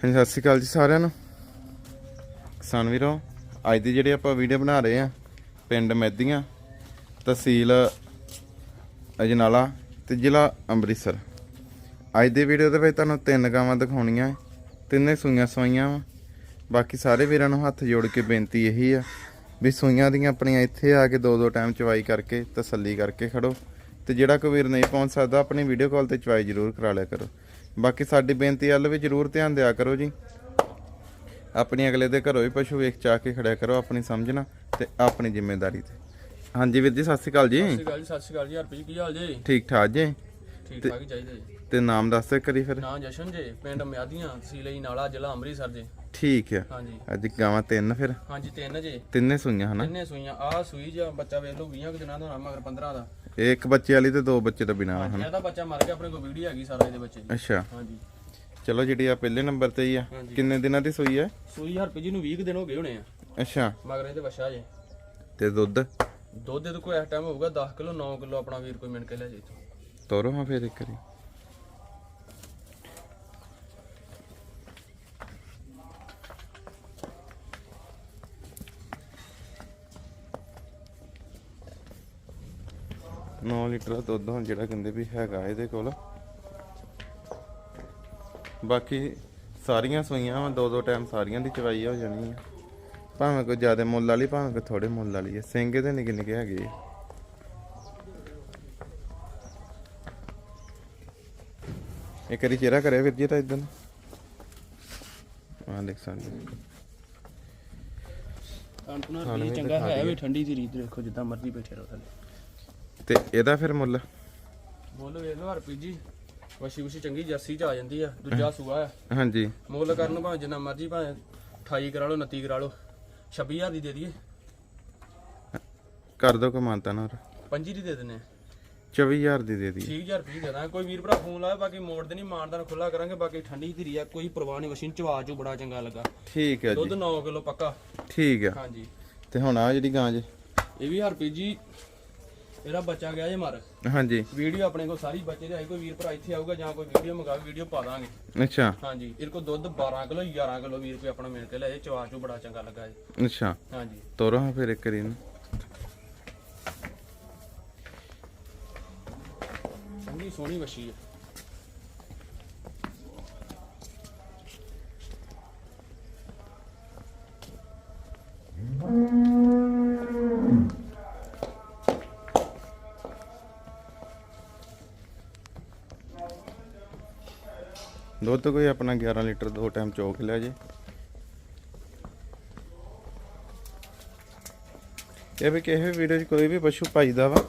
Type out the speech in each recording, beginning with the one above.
ਹਾਂਜੀ, ਸਤਿ ਸ਼੍ਰੀ ਅਕਾਲ ਜੀ ਸਾਰਿਆਂ ਨੂੰ। ਕਿਸਾਨ ਵੀਰੋ, ਅੱਜ ਦੀ ਜਿਹੜੀ ਆਪਾਂ ਵੀਡੀਓ ਬਣਾ ਰਹੇ ਆ, ਪਿੰਡ ਮੈਦੀਆਂ ਤਹਿਸੀਲ ਅਜਨਾਲਾ ਤੇ ਜ਼ਿਲ੍ਹਾ ਅੰਮ੍ਰਿਤਸਰ। ਅੱਜ ਦੀ ਵੀਡੀਓ ਦੇ ਵਿੱਚ ਤੁਹਾਨੂੰ ਤਿੰਨ ਗਾਵਾਂ ਦਿਖਾਉਣੀਆਂ ਤਿੰਨੇ ਸੂਈਆਂ ਸਵਾਈਆਂ ਵਾ। ਬਾਕੀ ਸਾਰੇ ਵੀਰਾਂ ਨੂੰ ਹੱਥ ਜੋੜ ਕੇ ਬੇਨਤੀ ਇਹੀ ਆ ਵੀ ਸੂਈਆਂ ਦੀਆਂ ਆਪਣੀਆਂ ਇੱਥੇ ਆ ਕੇ ਦੋ ਦੋ ਟਾਈਮ ਚਵਾਈ ਕਰਕੇ, ਤਸੱਲੀ ਕਰਕੇ ਖੜੋ। ਤੇ ਜਿਹੜਾ ਕੋਈ ਵੀਰ ਨਹੀਂ ਪਹੁੰਚ ਸਕਦਾ, ਆਪਣੀ ਵੀਡੀਓ ਕਾਲ ਤੇ ਚਵਾਈ ਜ਼ਰੂਰ ਕਰਾ ਲਿਆ ਕਰੋ। ਬਾਕੀ ਸਾਡੀ ਬੇਨਤੀ ਵੱਲ ਵੀ ਜ਼ਰੂਰ ਧਿਆਨ ਦਿਆ ਕਰੋ ਜੀ। ਆਪਣੀ ਅਗਲੇ ਦੇ ਘਰੋਂ ਵੀ ਪਸ਼ੂ ਵੇਖ ਚਾ ਕੇ ਖੜਿਆ ਕਰੋ ਆਪਣੀ ਸਮਝਣਾ ਤੇ ਆਪਣੀ ਜ਼ਿੰਮੇਵਾਰੀ ਤੇ। ਹਾਂਜੀ ਵੀਰ ਜੀ ਸਤਿ ਸ਼੍ਰੀ ਅਕਾਲ ਜੀ। ਸਤਿ ਸ਼੍ਰੀ ਅਕਾਲ ਜੀ ਸਤਿ ਸ਼੍ਰੀ ਅਕਾਲ ਜੀ ਹਰਪ੍ਰੀਤ ਕੀ ਹਾਲ ਜੀ? ਠੀਕ ਠਾਕ ਜੀ। ਠੀਕ ਠਾਕ ਹੀ ਚਾਹੀਦਾ ਜੀ। ਤੇ ਨਾਮ ਦੱਸ ਦਿਓ ਕਰੀ ਫਿਰ। ਨਾਂ ਜਸ਼ਨ ਜੀ ਪਿੰਡ ਮਿਆਦੀਆਂ ਹੀ ਨਾਲਾ ਜ਼ਿਲ੍ਹਾ ਅੰਮ੍ਰਿਤਸਰ ਜੀ। ਠੀਕ ਆ। ਹਾਂਜੀ। ਅੱਜ ਗਾਵਾਂ ਤਿੰਨ ਫਿਰ। ਹਾਂਜੀ ਤਿੰਨ ਜੀ। ਤਿੰਨੇ ਸੂਈਆਂ ਹਨਾ? ਤਿੰਨੇ ਸੂਈਆਂ ਆ ਸੂਈ ਜਾਂ ਬੱਚਾ ਵੇਖ ਲਓ 20 ਕੁ ਦਿਨਾਂ ਦਾ ਹੋਣਾ ਮਗਰ 15 ਦਾ। ਇਹ ਇੱਕ ਬੱਚੇ ਵਾਲੀ ਤੇ ਦੋ ਬੱਚੇ ਤੋਂ ਬਿਨਾ ਹਨਾ। ਇਹਦਾ ਬੱਚਾ ਮਰ ਗਿਆ ਆਪਣੇ ਕੋਲ ਵੀਡੀਓ ਹੈਗੀ ਸਾਰਾ ਇਹਦੇ ਬੱਚੇ ਦੀ। ਅੱਛਾ। ਹਾਂਜੀ। ਚਲੋ ਜਿਹੜੀ ਆ ਪਹਿਲੇ ਨੰਬਰ ਤੇ ਹੀ ਆ। ਹਾਂਜੀ। ਕਿੰਨੇ ਦਿਨਾਂ ਦੀ ਸੂਈ ਹੈ ਸੂਈ ਹਰਪ੍ਰੀਤ ਜੀ ਨੂੰ 20 ਕੁ ਦਿਨ ਹੋ ਗਏ ਹੋਣੇ ਆ। ਅੱਛਾ। ਮਗਰ ਇਹਦੇ ਬੱਚਾ ਜੇ। ਤੇ ਦੁੱਧ? ਦੁੱਧ ਦੇ ਕੋਈ ਇਸ ਟਾਈਮ ਹੋਊਗਾ 10 ਕਿਲੋ 9 ਕਿਲੋ ਆਪਣਾ ਵੀਰ ਕੋਈ ਮਿਣ ਕੇ ਲੈ ਜੇ। ਤੋਰੋ ਹਾਂ ਫੇਰ ਇੱਕ ਵਾਰੀ। ਨੌ ਲੀਟਰ ਦਾ ਦੁੱਧ ਹੁਣ ਜਿਹੜਾ ਕਹਿੰਦੇ ਵੀ ਹੈਗਾ ਇਹਦੇ ਕੋਲ। ਬਾਕੀ ਸਾਰੀਆਂ ਸੂਈਆਂ ਵਾ ਦੋ ਦੋ ਟਾਈਮ ਸਾਰੀਆਂ ਦੀ ਚਵਾਈ ਹੋ ਜਾਣੀ ਆ ਭਾਵੇਂ ਕੋਈ ਜ਼ਿਆਦਾ ਮੁੱਲ ਵਾਲੀ ਭਾਵੇਂ ਕੋਈ ਥੋੜੇ ਮੁੱਲ ਵਾਲੀ ਆ। ਸਿੰਘ ਇਹਦੇ ਨਿੱਕੇ ਨਿੱਕੇ ਹੈਗੇ ਆ। ਇੱਕ ਵਾਰੀ ਚਿਹਰਾ ਕਰਿਆ ਵੀਰ ਜੀ ਤਾਂ ਇਦਾਂ ਆਹ ਦੇਖ ਸਕਦੇ ਹਰਪ੍ਰੀਤ ਵੀ ਚੰਗਾ ਹੈ। ਵੀ ਠੰਡੀ ਦੀ ਰੀਤ ਦੇਖੋ ਜਿੱਦਾਂ ਮਰਜ਼ੀ ਬੈਠੇ ਰਹੋ ਥੱਲੇ। ਤੇ ਇਹਦਾ ਫਿਰ ਮੁੱਲ? ਮੁੱਲ ਵੇਖ ਲਓ ਹਰਪ੍ਰੀਤ ਜੀ। ਵਸ਼ੀ ਵਸ਼ੀ ਚੰਗੀ ਜਰਸੀ ਚ ਆ ਜਾਂਦੀ ਆ ਦੂਜਾ ਸੂਆ ਆ। ਹਾਂਜੀ। ਮੁੱਲ ਕਰਨ ਨੂੰ ਭਾਵੇਂ ਜਿੰਨਾ ਮਰਜ਼ੀ ਭਾਵੇਂ 28 ਕਰਾ ਲਓ 29 ਕਰਾ ਲਓ 26000 ਦੀ ਦੇ ਦਈਏ। ਕਰ ਦੋ ਕਮਾਨਤਾ ਨਾ 25 ਦੀ ਦੇ ਦਿੰਨੇ ਆ। 24000 ਦੀ ਦੇ ਦੀ 6000 ਰੁਪਏ ਦੇ ਦਾਂਗੇ ਕੋਈ ਵੀਰ ਭਰਾ ਫੋਨ ਲਾਇਆ ਬਾਕੀ ਮੋੜ ਦੇ ਨਹੀਂ ਮਾਨਦਾਨ ਖੁੱਲਾ ਕਰਾਂਗੇ ਬਾਕੀ ਠੰਡੀ ਧੀਰੀ ਆ ਕੋਈ ਪਰਵਾਹ ਨਹੀਂ ਵਸ਼ੀ ਚਵਾ ਚੂ ਬੜਾ ਚੰਗਾ ਲੱਗਾ। ਠੀਕ ਹੈ ਦੁੱਧ ਜੀ 9 ਕਿਲੋ ਪੱਕਾ। ਠੀਕ ਹੈ ਹਾਂਜੀ। ਤੇ ਹੁਣ ਆ ਜਿਹੜੀ ਗਾਂ ਜੀ। ਇਹ ਵੀ ਹਰਪ੍ਰੀਤ ਜੀ ਇਹਦਾ ਬੱਚਾ ਗਿਆ ਜੇ ਮਰ। ਹਾਂਜੀ। ਵੀਡੀਓ ਆਪਣੇ ਕੋਲ ਸਾਰੀ ਬੱਚੇ ਦੇ ਆਈ ਕੋਈ ਵੀਰ ਭਰਾ ਇੱਥੇ ਆਊਗਾ ਜਾਂ ਕੋਈ ਵੀਡੀਓ ਮੰਗਾਵੇ ਵੀਡੀਓ ਪਾ ਦਾਂਗੇ। ਅੱਛਾ। ਹਾਂਜੀ ਇਹਦੇ ਕੋਲ ਦੁੱਧ 12 ਕਿਲੋ 11 ਕਿਲੋ ਵੀਰ ਰੁਪਏ ਆਪਣਾ ਮਿਲ ਕੇ ਲਿਆ ਚਵਾ ਚੂ ਬੜਾ ਚੰਗਾ ਲੱਗਾ ਜੀ। ਅੱਛਾ। ਹਾਂਜੀ। ਤੋਰੋ ਹਾਂ ਫਿਰ ਇੱਕ ਵਾਰੀ ਇਹਨੂੰ ਚੰਗੀ ਸੋਹਣੀ ਵਸ਼ੀ ਹੈ ਦੁੱਧ ਕੋਈ ਆਪਣਾ 11 ਲੀਟਰ ਦੋ ਟਾਈਮ ਚੋਕ ਲਿਆ ਜੀ। ਇਹ ਵੀ ਕਿਸੇ ਵੀਡੀਓ 'ਚ ਕੋਈ ਵੀ ਪਸ਼ੂ ਪਾਈਦਾ ਵਾ,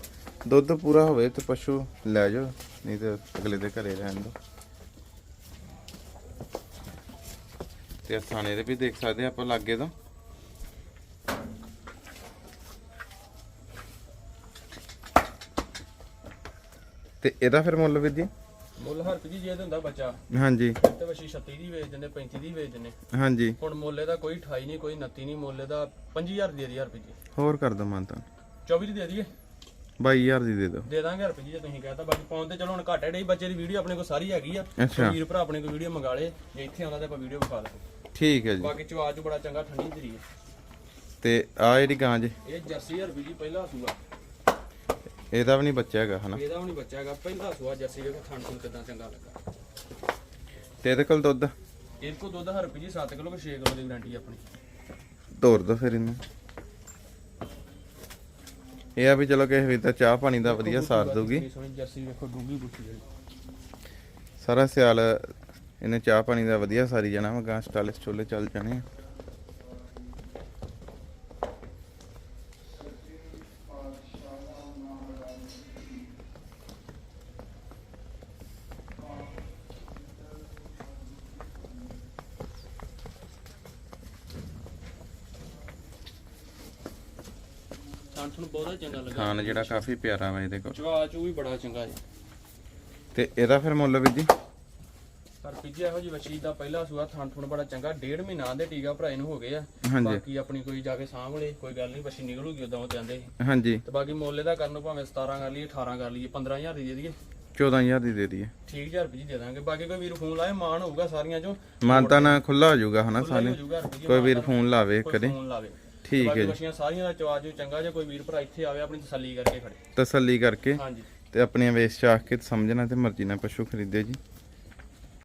ਦੁੱਧ ਪੂਰਾ ਹੋਵੇ ਤੇ ਪਸ਼ੂ ਲੈ ਜਾਓ, ਨਹੀਂ ਤੇ ਅਗਲੇ ਦੇ ਘਰੇ ਰਹਿਣ ਦੋ ਤੇ ਥਾਣੇ ਦੇ ਵੀ ਦੇਖ ਸਕਦੇ ਆਪਾਂ ਲਾਗੇ ਤੋਂ। ਤੇ ਇਹਦਾ ਫਿਰ ਮੁੱਲ ਵੀ ਜੀ? ਮੁੱਲ ਹਰ ਜੀ ਜੇ ਤੇ ਹੁੰਦਾ ਬੱਚਾ ਹਾਂਜੀ। ਤੇ ਵਸ਼ੀ 36 ਦੀ ਵੇਚ ਦਿੰਦੇ 35 ਦੀ ਵੇਚ ਦਿੰਦੇ। ਹਾਂਜੀ। ਹੁਣ ਮੁੱਲੇ ਦਾ ਕੋਈ 28 ਨਹੀਂ ਕੋਈ 29 ਨਹੀਂ ਮੁੱਲੇ ਦਾ 5000 ਦੇ ਦੀ ਹਰ ਜੀ। ਹੋਰ ਕਰ ਦੋ ਮਾਨਤਾ 24 ਦੀ ਦੇ ਦਈਏ? 22000 ਦੀ ਦੇ ਦਿਓ। ਦੇ ਦਾਂਗੇ ਹਰ ਜੀ ਜੇ ਤੁਸੀਂ ਕਹਤਾ ਬਾਕੀ ਪਾਉਣ ਤੇ ਚਲੋ ਹੁਣ ਘੱਟ ਡੇ ਬੱਚੇ ਦੀ ਵੀਡੀਓ ਆਪਣੇ ਕੋਲ ਸਾਰੀ ਹੈਗੀ ਆ। ਅੱਛਾ। ਵੀਰ ਭਰਾ ਆਪਣੇ ਕੋਲ ਵੀਡੀਓ ਮੰਗਾ ਲੇ ਜੇ ਇੱਥੇ ਆਉਂਦਾ ਤੇ ਆਪਾਂ ਵੀਡੀਓ ਵਿਖਾ ਦਾਂਗੇ। ਠੀਕ ਹੈ ਜੀ। ਬਾਕੀ ਚਵਾ ਚ ਬੜਾ ਚੰਗਾ ਠੰਡੀ ਧਰੀ ਹੈ। ਤੇ ਆ ਜਿਹੜੀ ਗਾਂ ਜੀ। ਇਹ ਜਰਸੀ ਹਰ ਜੀ ਪਹਿਲਾ ਸੂਆ। ਇਹਦਾ ਵੀ ਨਹੀਂ ਬੱਚਾ ਹੈਗਾ ਹਨਾ? ਇਹਦਾ ਵੀ ਨਹੀਂ ਬੱਚਾ ਹੈਗਾ। ਪਹਿਲਾ ਸੂਆ ਜਰਸੀ ਵੇਖੋ ਥਣ ਥਣ ਕਿਦਾਂ ਚੰਗਾ ਲੱਗਾ। ਤੇ ਇਹਦੇ ਕੋਲ ਦੁੱਧ? ਇਹ ਕੋ ਦੁੱਧ ਹਰ ਜੀ 7 ਕਿਲੋ ਕਿ 6 ਕਿਲੋ ਦੀ ਗਾਰੰਟੀ ਆਪਣੀ। ਤੋਰ ਦੋ ਫਿਰ ਇਹਨੂੰ। ਇਹ ਆ ਵੀ ਚਲੋ ਕਿਸੇ ਵੀ ਤਾਂ ਚਾਹ ਪਾਣੀ ਦਾ ਵਧੀਆ ਸਾਰ ਜਰਸੀ ਵੇਖੋ ਡੂੰਗੀ ਹੈ ਸਾਰਾ ਸਿਆਲ ਇਹਨੇ ਚਾਹ ਪਾਣੀ ਦਾ ਵਧੀਆ ਸਾਰੀ ਜਾਣਾ ਵਾ ਗਾਂ ਸਟਾਲਿਸ ਚੋਲੇ ਚੱਲ ਜਾਣੇ ਆ। ਥਣ ਥਣ ਬਹੁਤਾ ਚੰਗਾ ਲੱਗਾ। ਖਾਣ ਜਿਹੜਾ ਕਾਫੀ ਪਿਆਰਾ ਵਾ ਇਹਦੇ ਕੋਲ। ਚਵਾ ਚੂ ਵੀ ਬੜਾ ਚੰਗਾ ਜੀ। ਤੇ ਇਹਦਾ ਫਿਰ ਮੁੱਲ ਵੀ ਜੀ? ਪਰ ਪਿੱਛੇ ਇਹੋ ਜੀ ਵਛੀ ਦਾ ਪਹਿਲਾ ਸੂਆ ਥਣ ਥਣ ਬੜਾ ਚੰਗਾ। ਡੇਢ ਮਹੀਨਾ ਦੇ ਟੀਕਾ ਭਰਾਏ ਨੂੰ ਹੋ ਗਏ ਆ। ਬਾਕੀ ਆਪਣੀ ਕੋਈ ਜਾ ਕੇ ਸਾਂਭ ਲੇ ਕੋਈ ਗੱਲ ਨਹੀਂ ਵਛੀ ਨਿਕਲੂਗੀ ਉਦਾਂ ਉਹ ਜਾਂਦੇ ਹਾਂਜੀ। ਤੇ ਬਾਕੀ ਮੋਲੇ ਦਾ ਕਰਨ ਨੂੰ ਭਾਵੇਂ 17 ਕਰ ਲਈਏ 18 ਕਰ ਲਈਏ 15000 ਦੀ ਦੇ ਦਈਏ। 14000 ਦੀ ਦੇ ਦਈਏ। ਠੀਕ ਹਜ਼ਾਰ ਰੁਪਏ ਜੀ ਦੇ ਦਾਂਗੇ। ਬਾਕੀ ਕੋਈ ਵੀਰ ਫੋਨ ਲਾਏ ਮਾਨ ਹੋਊਗਾ ਸਾਰੀਆਂ ਚੋਂ। ਮਾਨਤਾ ਨਾ ਖੁੱਲਾ ਹੋ ਜਾਊਗਾ ਹਨਾ ਸਾਰੇ ਕੋਈ ਵੀਰ ਫੋਨ ਲਾਵੇ ਕਰੇ ਫੋਨ ਲਾਵੇ। ਠੀਕ ਹੈ ਮੱਛੀਆਂ ਸਾਰੀਆਂ ਦਾ ਚਵਾਜ ਜੋ ਚੰਗਾ ਜੇ ਕੋਈ ਵੀਰ ਭਰਾ ਇੱਥੇ ਆਵੇ ਆਪਣੀ ਤਸੱਲੀ ਕਰਕੇ ਖੜੇ। ਤਸੱਲੀ ਕਰਕੇ ਹਾਂਜੀ। ਤੇ ਆਪਣੀਆਂ ਵੇਸ ਚਾਖ ਕੇ ਸਮਝਣਾ ਤੇ ਮਰਜ਼ੀ ਨਾਲ ਪਸ਼ੂ ਖਰੀਦਿਓ ਜੀ।